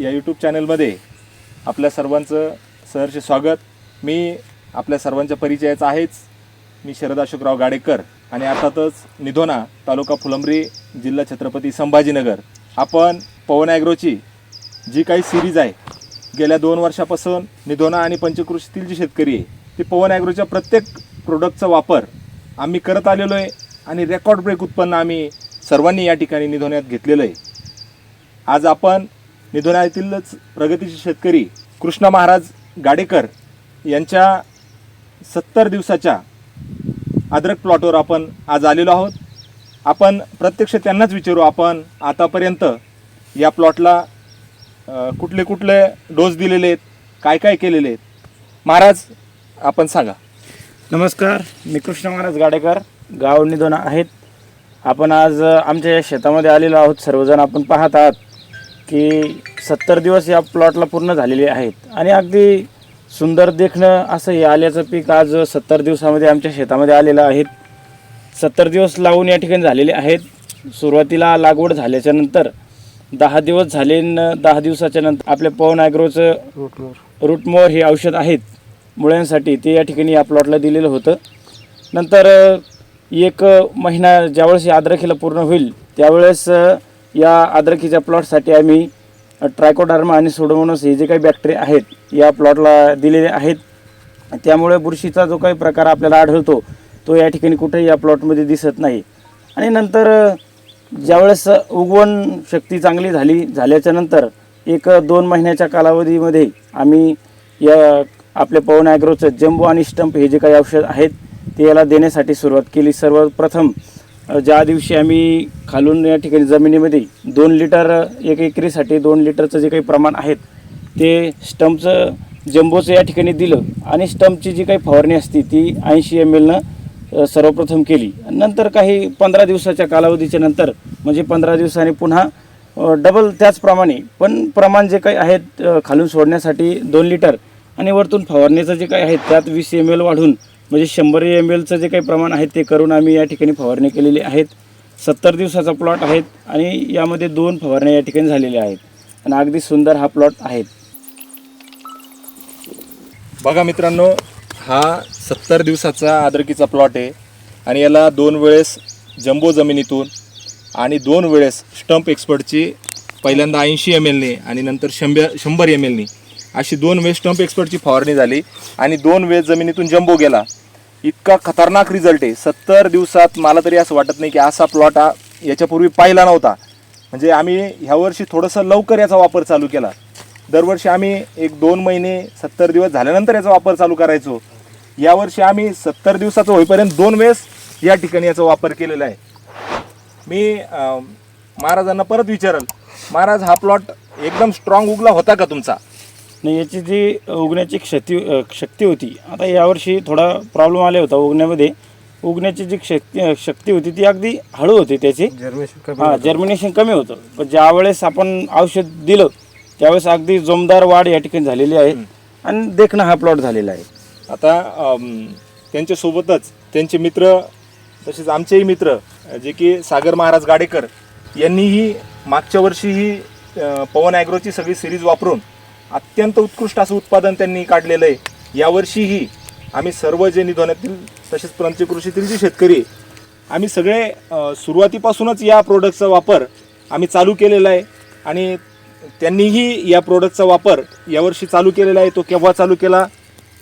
या यूट्यूब चॅनलमध्ये आपल्या सर्वांचं सहर्ष स्वागत. मी आपल्या सर्वांच्या परिचयाचा आहेच. मी शरद अशोकराव गाडेकर आणि अर्थातच निधोना तालुका फुलंब्री जिल्हा छत्रपती संभाजीनगर. आपण पवन ॲग्रोची जी काही सिरीज आहे गेल्या दोन वर्षापासून निधोना आणि पंचकृषीतील जी शेतकरी आहे ती पवन ॲग्रोच्या प्रत्येक प्रोडक्टचा वापर आम्ही करत आलेलो आहे आणि रेकॉर्ड ब्रेक उत्पन्न आम्ही सर्वांनी या ठिकाणी निधोण्यात घेतलेलं आहे. आज आपण निधोण्यातीलच प्रगतीचे शेतकरी कृष्णा महाराज गाडेकर यांच्या सत्तर दिवसाच्या अद्रक प्लॉटवर आपण आज आलेलो आहोत. आपण प्रत्यक्ष त्यांनाच विचारू आपण आतापर्यंत या प्लॉटला कुठले कुठले डोस दिलेले आहेत काय काय केलेले आहेत. महाराज आपण सांगा. नमस्कार मी कृष्ण महाराज गाडेकर गाव निधोना आहेत. आपण आज आमच्या या शेतामध्ये आलेलो आहोत सर्वजण आपण पाहत आहात. की सत्तर दिवस या प्लॉटला पूर्ण झालेले आहेत. आणि अगदी सुंदर देखणं असं हे आल्याचं पीक आज सत्तर दिवसामध्ये आमच्या शेतामध्ये आलेलं आहेत सत्तर दिवस लावून या ठिकाणी झालेले आहेत. सुरुवातीला लागवड झाल्याच्यानंतर दहा दिवस झाले न दहा दिवसाच्या नंतर आपल्या पवन ॲग्रोचं रूटमोअर हे औषध आहेत. मुळ्यांसाठी ते या ठिकाणी या प्लॉटला दिलेलं होतं. नंतर एक महिना ज्यावेळेस या पूर्ण होईल त्यावेळेस या अद्रकीच्या प्लॉटसाठी आम्ही ट्रायकोडार्मा आणि सोडोमोनस हे जे काही बॅक्टेरिया आहेत या प्लॉटला दिलेले आहेत. त्यामुळे बुरशीचा जो काही प्रकार आपल्याला आढळतो तो या ठिकाणी कुठेही या प्लॉटमध्ये दिसत नाही. आणि नंतर ज्यावेळेस उगवण शक्ती चांगली झाली झाल्याच्यानंतर एक दोन महिन्याच्या कालावधीमध्ये आम्ही या आपल्या पवन ॲग्रोचं जम्बो आणि स्टंप हे जे काही औषध आहेत ते याला देण्यासाठी सुरुवात केली. सर्वप्रथम ज्या दिवशी आम्ही खालून या ठिकाणी जमिनीमध्ये दोन लिटर एक एकरीसाठी दोन लिटरचं जे काही प्रमाण आहेत ते स्टंपचं जम्बोचं या ठिकाणी दिलं आणि स्टंपची जी काही फवारणी असते ती ऐंशी एम एलनं सर्वप्रथम केली. नंतर काही पंधरा दिवसाच्या कालावधीच्या नंतर म्हणजे पंधरा दिवसांनी पुन्हा डबल त्याचप्रमाणे पण प्रमाण जे काही आहेत खालून सोडण्यासाठी दोन लिटर आणि वरतून फवारणीचं जे काही आहे त्यात वीस एम एल वाढून म्हणजे शंभर एम एलचं जे काही प्रमाण आहे ते करून आम्ही या ठिकाणी फवारणी केलेली आहेत. सत्तर दिवसाचा प्लॉट आहेत आणि यामध्ये दोन फवारण्या या ठिकाणी झालेल्या आहेत. आणि अगदी सुंदर हा प्लॉट आहे. बघा मित्रांनो हा सत्तर दिवसाचा आद्रकीचा प्लॉट आहे. आणि याला दोन वेळेस जम्बो जमिनीतून आणि दोन वेळेस स्टंप एक्सपर्टची पहिल्यांदा ऐंशी एम एलने आणि नंतर शंभर शंभर एम एलनी अशी दोन वेळेस स्टंप एक्सपर्टची फवारणी झाली आणि दोन वेळेस जमिनीतून जम्बो गेला. इतका खतरनाक रिझल्ट आहे. सत्तर दिवसात मला तरी असं वाटत नाही की असा प्लॉट हा याच्यापूर्वी पाहिला नव्हता. म्हणजे आम्ही ह्यावर्षी थोडंसं लवकर याचा वापर चालू केला. दरवर्षी आम्ही एक दोन महिने सत्तर दिवस झाल्यानंतर याचा वापर चालू करायचो. यावर्षी आम्ही सत्तर दिवसाचं होईपर्यंत दोन वेळेस या ठिकाणी याचा वापर केलेला आहे. मी महाराजांना परत विचारल महाराज हा प्लॉट एकदम स्ट्रॉंग उगला होता का तुमचा? आणि याची जी उगण्याची अ, शक्ती होती आता यावर्षी थोडा प्रॉब्लेम आला होता उगण्यामध्ये. उगण्याची जी शक्ती शक्ती होती ती अगदी हळू होती त्याची. हां जर्मिनेशन कमी होतं. पण ज्यावेळेस आपण औषध दिलं त्यावेळेस अगदी जोमदार वाढ या ठिकाणी झालेली आहे. आणि देखणं हा प्लॉट झालेला आहे. आता त्यांच्यासोबतच त्यांचे मित्र तसेच आमचेही मित्र जे की सागर महाराज गाडेकर यांनीही मागच्या वर्षी ही पवन ॲग्रोची सगळी सिरीज वापरून अत्यंत उत्कृष्ट असं उत्पादन त्यांनी काढलेलं आहे. यावर्षीही आम्ही सर्व जे निधोण्यातील तसेच पंचकृषीतील जे शेतकरी आम्ही सगळे सुरुवातीपासूनच या प्रोडक्टचा वापर आम्ही चालू केलेला आहे. आणि त्यांनीही या प्रोडक्टचा वापर यावर्षी चालू केलेला आहे. तो केव्हा चालू केला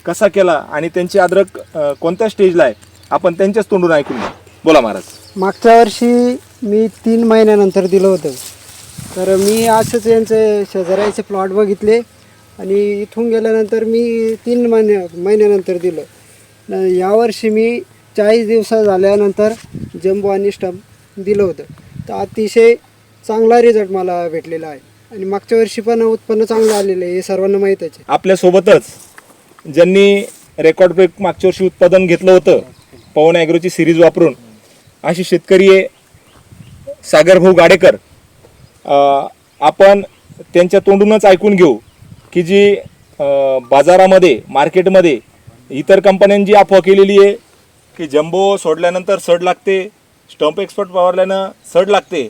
कसा केला आणि त्यांची अद्रक कोणत्या स्टेजला आहे आपण त्यांच्याच तोंडून ऐकून बोला महाराज. मागच्या वर्षी मी तीन महिन्यानंतर दिलं होतं. तर मी असंच यांचे शेजाऱ्याचे प्लॉट बघितले. आणि इथून गेल्यानंतर मी तीन महिन्या महिन्यानंतर दिलं. यावर्षी मी चाळीस दिवसा झाल्यानंतर जम्बो आणि स्टंप दिलं होतं. तर अतिशय चांगला रिझल्ट मला भेटलेला आहे. आणि मागच्या वर्षी पण उत्पन्न चांगलं आलेलं आहे हे सर्वांना माहीतच आहे. आपल्यासोबतच ज्यांनी रेकॉर्ड ब्रेक मागच्या वर्षी उत्पादन घेतलं होतं पवन ॲग्रोची सिरीज वापरून अशी शेतकरी आहे सागरभाऊ गाडेकर. आपण त्यांच्या तोंडूनच ऐकून घेऊ. की जी बाजारामध्ये मार्केटमध्ये इतर कंपन्यांची अफवा केलेली आहे की जम्बो सोडल्यानंतर सड लागते स्टंप एक्सपर्ट वावरल्यानं सड लागते.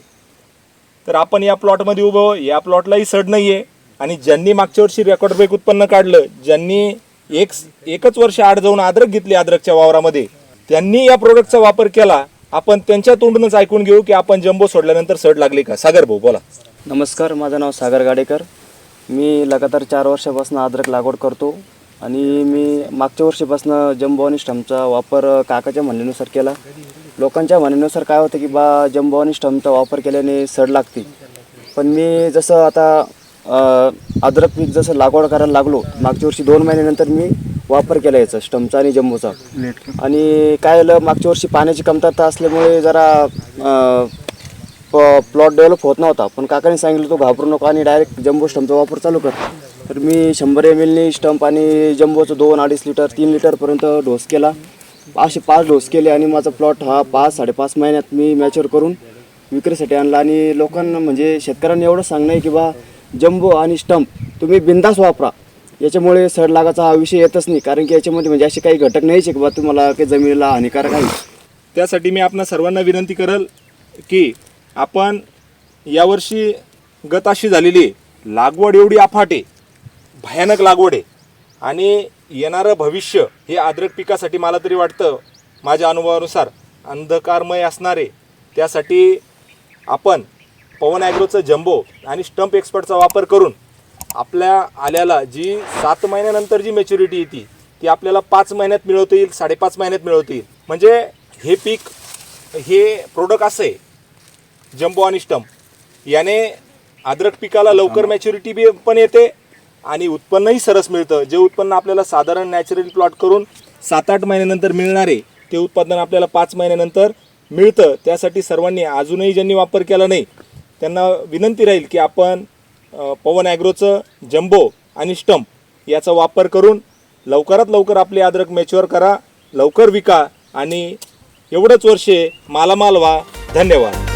तर आपण या प्लॉटमध्ये उभं या प्लॉटलाही सड नाही आहे आणि ज्यांनी मागच्या वर्षी रेकॉर्ड ब्रेक उत्पन्न काढलं ज्यांनी एक एकच वर्ष आड जाऊन अद्रक घेतली अद्रकच्या वावरामध्ये त्यांनी या प्रोडक्टचा वापर केला. आपण त्यांच्या तोंडूनच ऐकून घेऊ की आपण जम्बो सोडल्यानंतर सड लागली का? सागर भाऊ बोला. नमस्कार माझं नाव सागर गाडेकर. मी लगातार चार वर्षापासून अद्रक लागवड करतो आणि मी मागच्या वर्षीपासून जम्बो आणि स्टमचा वापर काकाच्या म्हणण्यानुसार केला. लोकांच्या म्हणण्यानुसार काय होतं की बा जम्बो आणि स्टमचा वापर केल्याने सड लागते. पण मी जसं आता अद्रक पीक जसं लागवड करायला लागलो मागच्या वर्षी दोन महिन्यानंतर मी वापर केला याचा स्टमचा आणि जम्बोचा. आणि काय झालं मागच्या वर्षी पाण्याची कमतरता असल्यामुळे जरा प्लॉट डेव्हलप होत नव्हता. पण काकाने सांगितलं तो घाबरू नको आणि डायरेक्ट जम्बो स्टम्पचा वापर चालू कर. तर मी शंभर एम एलनी स्टंप आणि जम्बोचं दोन अडीच लिटर तीन लिटरपर्यंत डोस केला. असे पाच डोस केले आणि माझा प्लॉट हा पाच साडेपाच महिन्यात मी मॅच्युअर करून विक्रीसाठी आणला. आणि लोकांना म्हणजे शेतकऱ्यांना एवढं सांगणं आहे की बा जम्बो आणि स्टंप तुम्ही बिंदास वापरा. याच्यामुळे सडलागाचा हा विषय येतच नाही. कारण की याच्यामध्ये म्हणजे असे काही घटक नाहीच आहे की बा तुम्हाला काही जमिनीला हानिकारक आहे. त्यासाठी मी आपणा सर्वांना विनंती करल की आपण यावर्षी गत अशी झालेली आहे लागवड एवढी अफाट आहे भयानक लागवड आहे. आणि येणारं भविष्य हे आद्रक पिकासाठी मला तरी वाटतं माझ्या अनुभवानुसार अंधकारमय असणारे. त्यासाठी आपण पवन ॲग्रोचं जम्बो आणि स्टंप एक्सपर्टचा वापर करून आपल्या आल्याला जी सात महिन्यानंतर जी मॅच्युरिटी येते ती आपल्याला पाच महिन्यात मिळवता येईल साडेपाच महिन्यात मिळवता येईल. म्हणजे हे पीक हे प्रोडक्ट असं आहे जम्बो आणि स्टंप. याने अद्रक पिकाला लवकर मॅच्युरिटी बी पण येते आणि उत्पन्नही सरस मिळतं. जे उत्पन्न आपल्याला साधारण नॅचरल प्लॉट करून सात आठ महिन्यानंतर मिळणारे ते उत्पादन आपल्याला पाच महिन्यानंतर मिळतं. त्यासाठी सर्वांनी अजूनही ज्यांनी वापर केला नाही त्यांना विनंती राहील की आपण पवन ॲग्रोचं जम्बो आणि स्टंप याचा वापर करून लवकरात लवकर आपले अद्रक मॅच्युअर करा लवकर विका आणि एवढंच वर्षे मालामाल व्हा. धन्यवाद.